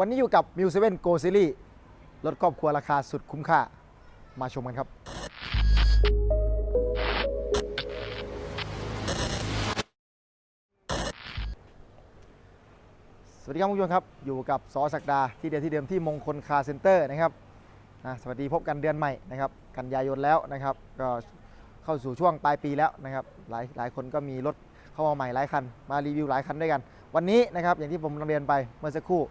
วันนี้อยู่กับ m ิวเซเว่นโกซีรีรถครอบครัวราคาสุดคุ้มค่า มาชมกันครับ สวัสดีครับคุณผู้ชมครับ อยู่กับสอศักดาที่เดียวที่เดิมที่มงคลคาร์เซ็นเตอร์นะครับอะสวัสดีพบกันเดือนใหม่นะครับ กันยายนแล้วนะครับ ก็เข้าสู่ช่วงปลายปีแล้วนะครับ หลายหลายคนก็มีรถเข้ามาใหม่หลายคัน มารีวิวหลายคันด้วยกัน วันนี้นะครับอย่างที่ผมนำเรียนไปเมื่อสักครู่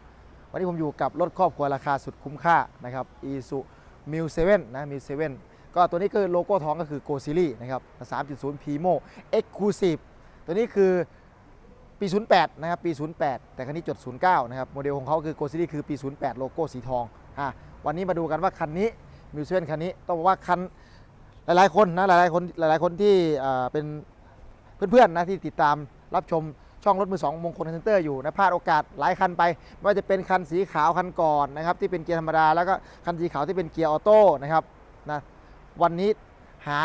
วันนี้ผมอยู่กับรถครอบครัวราคาสุดคุ้มค่านะครับ i s u m i l 7นะ m i l 7ก็ตัวนี้คือโลโก้ท้องก็คือ Go Series นะครับ 3.0 Primo Exclusive ตัวนี้คือปี 08 นะครับ ปี 08 แต่คันนี้จด 09 นะครับ โมเดลของเขาคือ Go Series คือปี 08 โลโก้สีทองอะวันนี้มาดูกันว่าคันนี้ m i l 7คันนี้ต้องบอกว่าคันหลายๆคนนะหลายๆคนหลายๆคนที่เป็นเพื่อนๆนะที่ติดตามรับชม ช่องรถมือสองมงคลเซ็นเตอร์อยู่นะพลาดโอกาสหลายคันไปไม่ว่าจะเป็นคันสีขาวคันก่อนนะครับที่เป็นเกียร์ธรรมดาแล้วก็คันสีขาวที่เป็นเกียร์ออโต้นะครับนะวันนี้หา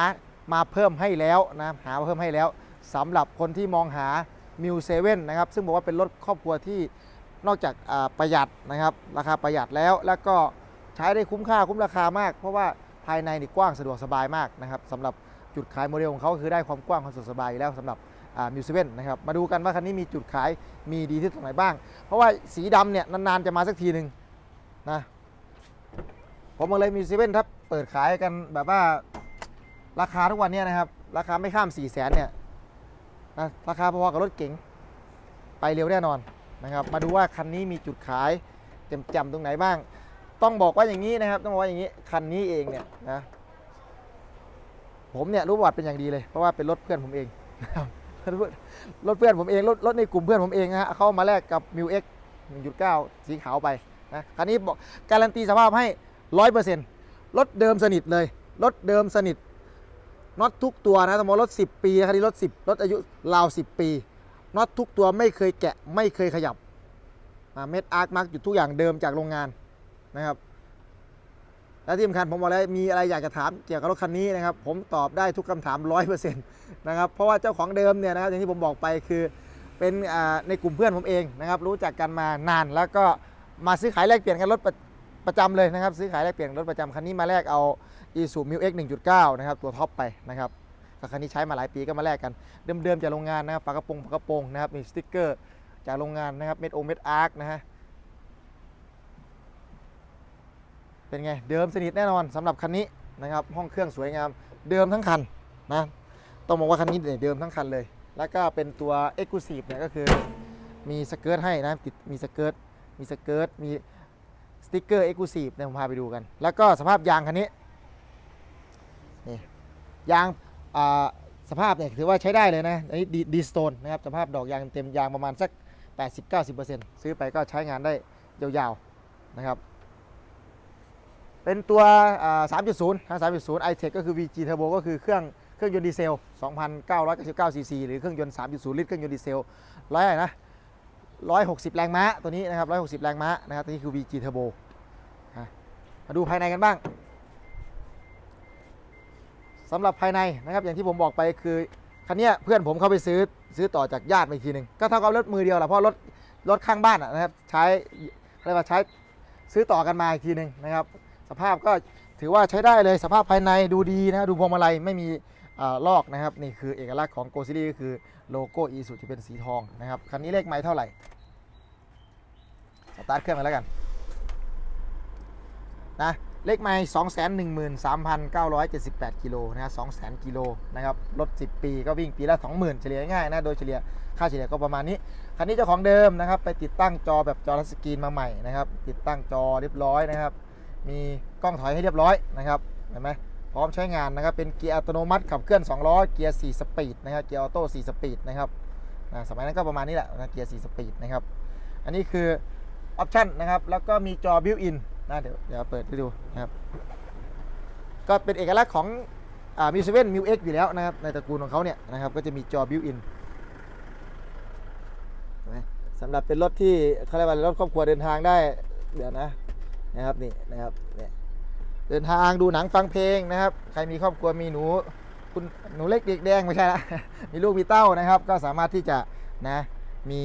มาเพิ่มให้แล้วนะหาเพิ่มให้แล้วสำหรับคนที่มองหา m ิวเซเว่นนะครับซึ่งบอกว่าเป็นรถครอบครัวที่นอกจากประหยัดนะครับราคาประหยัดแล้วแล้วก็ใช้ได้คุ้มค่าคุ้มราคามาก เพราะว่าภายในนี่กว้างสะดวกสบายมากนะครับสำหรับจุดขายโมเดลของเขาคือได้ความกว้างความสะดวกสบายแล้วสำหรับ มิวเซเว่นนะครับมาดูกันว่าคันนี้มีจุดขายมีดีที่ตรงไหนบ้าง เพราะว่าสีดำเนี่ยนานๆจะมาสักทีหนึ่งนะผมมาเลยมีเซเว่นถ้าเปิดขายกันแบบว่าราคาทุกวันเนี้นะครับ ราคาไม่ข้าม4ี่แสนเนี่ยนะราคาพอๆกับรถเก๋งไปเร็วแน่นอนนะครับ มาดูว่าคันนี้มีจุดขายเต็มจำตรงไหนบ้าง ต้องบอกว่าอย่างนี้นะครับ ต้องบอกว่าอย่างนี้คันนี้เองเนี่ยนะผมเนี่ยรู้ประวัติเป็นอย่างดีเลย เพราะว่าเป็นรถเพื่อนผมเองนะครับ รถเพื่อนผมเองรถรถในกลุ่มเพื่อนผมเองนะฮะเข้ามาแลกกับ m ิว X 1.9สีขาวไปนะคันนี้บอกการันตีสภาพให้100%รถเดิมสนิทเลย รถเดิมสนิทน็อตทุกตัวนะสมมติรถ 10 ปีคันนี้รถ 10 รถอายุราว 10 ปีน็อตทุกตัวไม่เคยแกะไม่เคยขยับอ่าเม็ดอาร์คมาร์กอยู่ทุกอย่างเดิมจากโรงงานนะครับ และที่สำคัญผมบอกแล้วมีอะไรอยากจะถามเกี่ยวกับรถคันนี้นะครับ ผมตอบได้ทุกคำถาม 100%นะครับเพราะว่าเจ้าของเดิมเนี่ยนะครับอย่างที่ผมบอกไปคือเป็นในกลุ่มเพื่อนผมเองนะครับ รู้จักกันมานานแล้วก็มาซื้อขายแลกเปลี่ยนกันรถประประจำเลยนะครับ ซื้อขายแลกเปลี่ยนรถประจำคันนี้มาแลกเอา i s u m i l X 1.9นะครับตัวท็อปไปนะครับก็คันนี้ใช้มาหลายปีก็มาแลกกัน เดิมๆจากโรงงานนะครับฝากระโปรงฝากระโปรงนะครับมีสติ๊กเกอร์จากโรงงานนะครับเม็ดโอเม็ดอาร์คนะฮะ เป็นไงเดิมสนิทแน่นอนสำหรับคันนี้นะครับห้องเครื่องสวยงามเดิมทั้งคันนะต้องบอกว่าคันนี้เนี่ยเดิมทั้งคันเลย แล้วก็เป็นตัว e x c l u s i v e เนี่ยก็คือมีสเกิร์ตให้นะติดมีสเกิร์ตมีสเกิร์ตมีสติ๊กเกอร์ e x c l u s i v e เนี่ยผมพาไปดูกัน แล้วก็สภาพยางคันนี้นี่ยางอ่าสภาพเนี่ยถือว่าใช้ได้เลยนะอันนี้ดีสโตนนะครับสภาพดอกยางเต็มยางประมาณสัก 80-90%ซื้อไปก็ใช้งานได้ยาวๆนะครับ เป็นตัวอ่า3.0นะ3.0 i-Tech ก็คือ VG Turbo ก็คือเครื่องเครื่องยนต์ดีเซล 2,999 cc หรือเครื่องยนต์ 3.0 ลิตรเครื่องยนต์ดีเซลร้อยอะไรนะ160 แรงม้าตัวนี้นะครับ 160 แรงม้านะครับตัวนี้คือ VG Turbo มาดูภายในกันบ้างสำหรับภายในนะครับอย่างที่ผมบอกไปคือคันเนี้ยเพื่อนผมเข้าไปซื้อซื้อต่อจากญาติมาอีกทีหนึ่งก็เท่ากับรถมือเดียวแหละเพราะรถรถข้างบ้านนะครับใช้เรียกว่าใช้ซื้อต่อกันมาอีกทีหนึ่งนะครับ สภาพก็ถือว่าใช้ได้เลยสภาพภายในดูดีนะดูพวงมาลัยไม่มีอลอกนะครับ นี่คือเอกลักษณ์ของโกซิลี่ก็คือโลโก้อีสุที่เป็นสีทองนะครับคันนี้เลขไม้เท่าไหร่สตาร์ทเครื่องกันแล้วกันนะเลขไมล์213,978กิโลนะฮะ200,000กิโลนะครับรถ10ปีก็วิ่งปีละ20,000เฉลี่ยง่ายนะโดยเฉลี่ยค่าเฉลี่ยก็ประมาณนี้ คันนี้เจ้าของเดิมนะครับ ไปติดตั้งจอแบบจอทัชสกรีนมาใหม่นะครับ ติดตั้งจอเรียบร้อยนะครับ มีกล้องถอยให้เรียบร้อยนะครับเห็นไหมพร้อมใช้งานนะครับเป็นเกียร์อัตโนมัติขับเคลื่อน2ล้อเกียร์4สปีดนะครับเกียร์ออโต้4สปีดนะครับนะสมัยนั้นก็ประมาณนี้แหละนะเกียร์4สปีดนะครับอันนี้คือออปชั่นนะครับแล้วก็มีจอบิวอินนะเดี๋ยวเดี๋ยวเปิดให้ดูนะครับก็เป็นเอกลักษณ์ของมิวเซเว่นมิวเอ็กอยู่แล้วนะครับในตระกูลของเขาเนี่ยนะครับก็จะมีจอบิวอินสำหรับเป็นรถที่เขาเรียกว่ารถครอบครัวเดินทางได้เดี๋ยวนะ นะครับนี่นะครับเนี่ยเดินทางดูหนังฟังเพลงนะครับ ใครมีครอบครัวมีหนูคุณหนูเล็กเด็กแดงไม่ใช่ละมีลูกมีเต้านะครับ ก็สามารถที่จะนะมี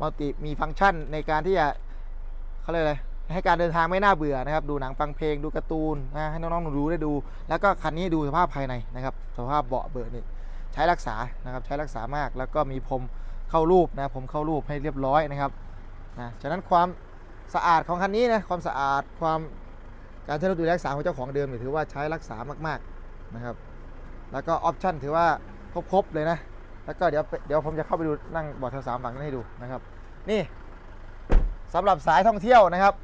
มัลติมีฟังก์ชันในการที่จะเขาเรียกอะไรให้การเดินทางไม่น่าเบื่อนะครับ ดูหนังฟังเพลงดูการ์ตูนนะให้น้องๆหนูๆได้ดู แล้วก็คันนี้ดูสภาพภายในนะครับ สภาพเบาะเบอร์นี่ใช้รักษานะครับใช้รักษามากแล้วก็มีพรมเข้ารูปนะผมเข้ารูปให้เรียบร้อยนะครับนะฉะนั้นความ สะอาดของคันนี้นะความสะอาดความการใช้รถดูแลรักษาของเจ้าของเดิมเนี่ยถือว่าใช้รักษามากๆนะครับ แล้วก็ออปชั่นถือว่าครบๆเลยนะ แล้วก็เดี๋ยวเดี๋ยวผมจะเข้าไปดูนั่งเบาะแถวสามฝั่งนั้ให้ดูนะครับ นี่สำหรับสายท่องเที่ยวนะครับ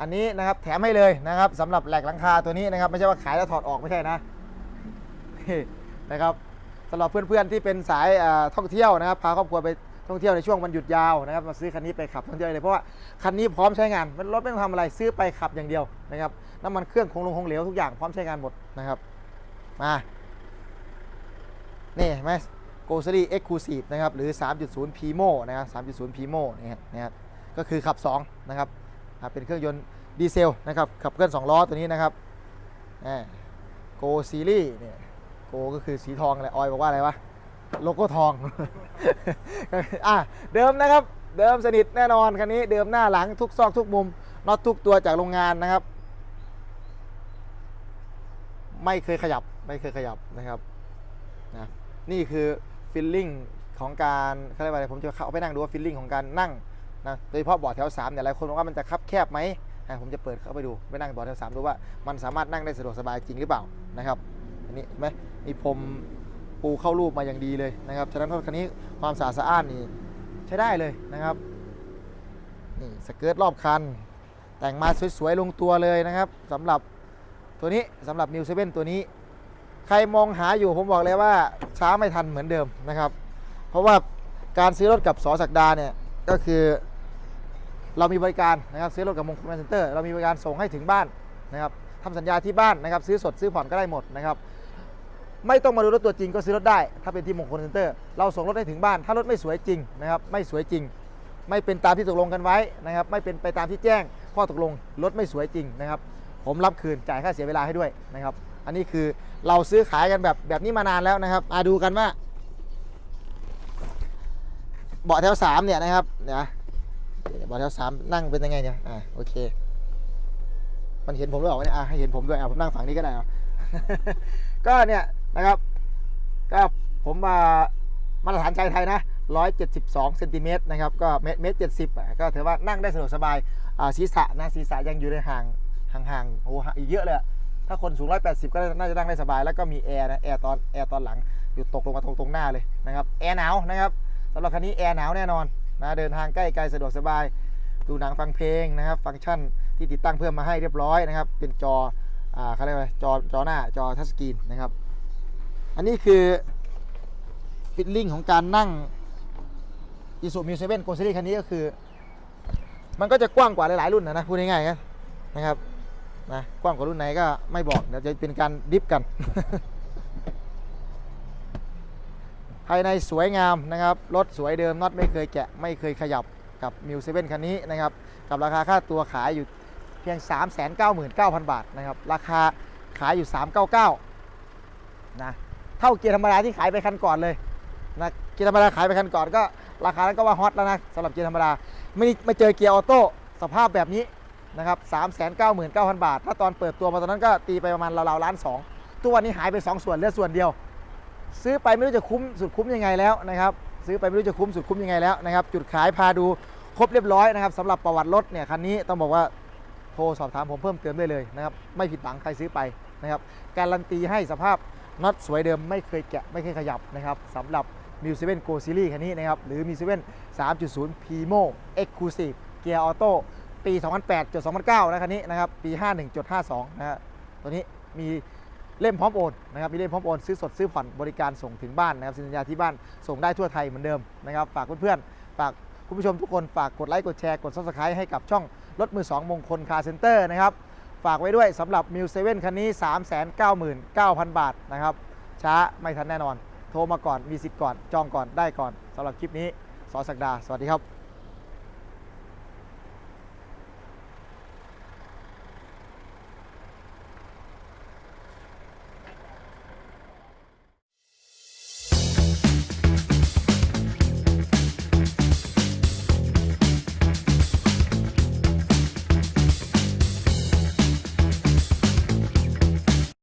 อันนี้นะครับแถมให้เลยนะครับสำหรับแหลกหลังคาตัวนี้นะครับ ไม่ใช่ว่าขายแล้วถอดออกไม่ใช่นะนี่นะครับสำหรับเพื่อนๆที่เป็นสายอ่าท่องเที่ยวนะครับ พาครอบครัวไป ท่องเที่ยวในช่วงวันหยุดยาวนะครับมาซื้อคันนี้ไปขับท่องเที่ยวเลยเพราะว่าคันนี้พร้อมใช้งานมันรถไม่ต้องทำอะไรซื้อไปขับอย่างเดียวนะครับน้ำมันเครื่องคงลงคงเหลวทุกอย่างพร้อมใช้งานหมดนะครับมานี่ไหมโกลซีรีเอ็กซ์คลูซีฟนะครับหรือ 3.0 p i m o นะครับ 3.0 Primo เนี่ยนะครับก็คือขับ 2 นะครับเป็นเครื่องยนต์ดีเซลนะครับขับเคลื่อน2ล้อตัวนี้นะครับโกซีรีเนี่ยโกก็คือสีทองอะไรออยบอกว่าอะไรวะ โลโก้ทอง อะเดิมนะครับ เดิมสนิทแน่นอนคันนี้เดิมหน้าหลังทุกซอกทุกมุมน็อตทุกตัวจากโรงงานนะครับ ไม่เคยขยับไม่เคยขยับนะครับนะนี่คือฟิลลิ่งของการเขาเรียกว่าอะไรผมจะเข้าไปนั่งดูว่าฟิลลิ่งของการนั่งนะโดยเฉพาะเบาะแถว3เนี่ยหลายคนบอกว่ามันจะคับแคบไหมผมจะเปิดเข้าไปดูไปนั่งเบาะแถว3ดูว่ามันสามารถนั่งได้สะดวกสบายจริงหรือเปล่านะครับอันนี้เห็นไหมมีพรม ปูเข้ารูปมาอย่างดีเลยนะครับฉะนั้นรถคันนี้ความสะอาดสะอ้านนี่ใช้ได้เลยนะครับนี่สเกิร์ตรอบคัน แต่งมาสวยๆลงตัวเลยนะครับสำหรับตัวนี้สำหรับ New 7ตัวนี้ ใครมองหาอยู่ผมบอกเลยว่าช้าไม่ทันเหมือนเดิมนะครับ เพราะว่าการซื้อรถกับสอศักดาเนี่ยก็คือเรามีบริการนะครับซื้อรถกับมงคลเซ็นเตอร์เรามีบริการส่งให้ถึงบ้านนะครับทำสัญญาที่บ้านนะครับซื้อสดซื้อผ่อนก็ได้หมดนะครับ ไม่ต้องมาดูรถตัวจริงก็ซื้อรถได้ ถ้าเป็นที่มงคลเซ็นเตอร์เราส่งรถให้ถึงบ้าน ถ้ารถไม่สวยจริงนะครับไม่สวยจริง ไม่เป็นตามที่ตกลงกันไว้นะครับไม่เป็นไปตามที่แจ้งข้อตกลงรถไม่สวยจริงนะครับผมรับคืนจ่ายค่าเสียเวลาให้ด้วยนะครับอันนี้คือเราซื้อขายกันแบบแบบนี้มานานแล้วนะครับมาดูกันว่า เบาะแถวสามเนี่ยนะครับเนี่ยเบาะแถวสามนั่งเป็นยังไงเนี่ยอ่าโอเค มันเห็นผมด้วยเหรอเนี่ยอะให้เห็นผมด้วยอะผมนั่งฝั่งนี้ก็ได้อะก็เนี่ย นะครับ ก็ผมมามาตรฐานชายไทยนะ 172เซนติเมตรนะครับ ก็เมตรเมตรเจ็ดสิบก็ถือว่านั่งได้สะดวกสบายศีรษะนะศีรษะยังอยู่ในห่างห่างๆโอ้ห่างอีกเยอะเลย ถ้าคนสูง 180 ก็น่าจะนั่งได้สบาย แล้วก็มีแอร์นะแอร์ตอนแอร์ตอนหลังอยู่ตกลงมาตรงตรงหน้าเลยนะครับ แอร์หนาวนะครับสำหรับคันนี้แอร์หนาวแน่นอนนะเดินทางใกล้ไกลสะดวกสบาย ดูหนังฟังเพลงนะครับ ฟังก์ชันที่ติดตั้งเพิ่มมาให้เรียบร้อยนะครับ เป็นจออ่าเขาเรียกว่าจอจอหน้าจอทัชสกรีนนะครับ อันนี้คือฟิลลิ่งของการนั่ง i s u m u 7 Go Series คันนี้ก็คือ มันก็จะกว้างกว่าหลาย ๆ รุ่นนะนะพูดง่ายๆนะนะครับนะกว้างกว่ารุ่นไหนก็ไม่บอกเดี๋ยวจะเป็นการดิฟกัน ภายในสวยงามนะครับ รถสวยเดิมน็อตไม่เคยแกะไม่เคยขยับกับ m ิวเซเว่นคันนี้นะครับ กับราคาค่าตัวขายอยู่เพียง 399,000 บาทนะครับ ราคาขายอยู่ 399นะ เท่าเกียร์ธรรมดาที่ขายไปคันก่อนเลยนะเกียร์ธรรมดาขายไปคันก่อนก็ราคานั้นก็ว่าฮอตแล้วนะสำหรับเกียร์ธรรมดาไม่ไม่เจอเกียร์ออโต้สภาพแบบนี้นะครับ399,000บาท ถ้าตอนเปิดตัวมาตอนนั้นก็ตีไปประมาณราวๆล้านสองตัวนี้หายไป 2 ส่วนเหลือส่วนเดียว ซื้อไปไม่รู้จะคุ้มสุดคุ้มยังไงแล้วนะครับซื้อไปไม่รู้จะคุ้มสุดคุ้มยังไงแล้วนะครับจุดขายพาดูครบเรียบร้อยนะครับสำหรับประวัติรถเนี่ยคันนี้ต้องบอกว่าโทรสอบถามผมเพิ่มเติมได้เลยนะครับไม่ผิดหวังใครซื้อไปนะครับการันตีให้สภาพ น็อตสวยเดิมไม่เคยแกะไม่เคยขยับนะครับสำหรับ m ิว7 Go Series คันนี้นะครับ หรือ m ิว7 3.0 Primo Exclusive Gear Auto ปี 2008-2009 นะคันนี้นะครับ ปี 51-52 นะฮะตัวนี้มีเล่มพร้อมโอนนะครับมีเล่มพร้อมโอนซื้อสดซื้อผ่อนบริการส่งถึงบ้านนะครับสัญญาที่บ้านส่งได้ทั่วไทยเหมือนเดิมนะครับฝากเพื่อนๆฝากคุณผู้ชมทุกคนฝากกดไลค์กดแชร์กด subscribe ให้กับช่องรถมือ2มงคลคาร์เซ็นเตอร์นะครับ ฝากไว้ด้วยสำหรับ m ิว7คันนี้ 399,000 บาทนะครับ ช้าไม่ทันแน่นอน โทรมาก่อนมีสิทธิ์ก่อน จองก่อนได้ก่อนสำหรับคลิปนี้สอสักดา สวัสดีครับ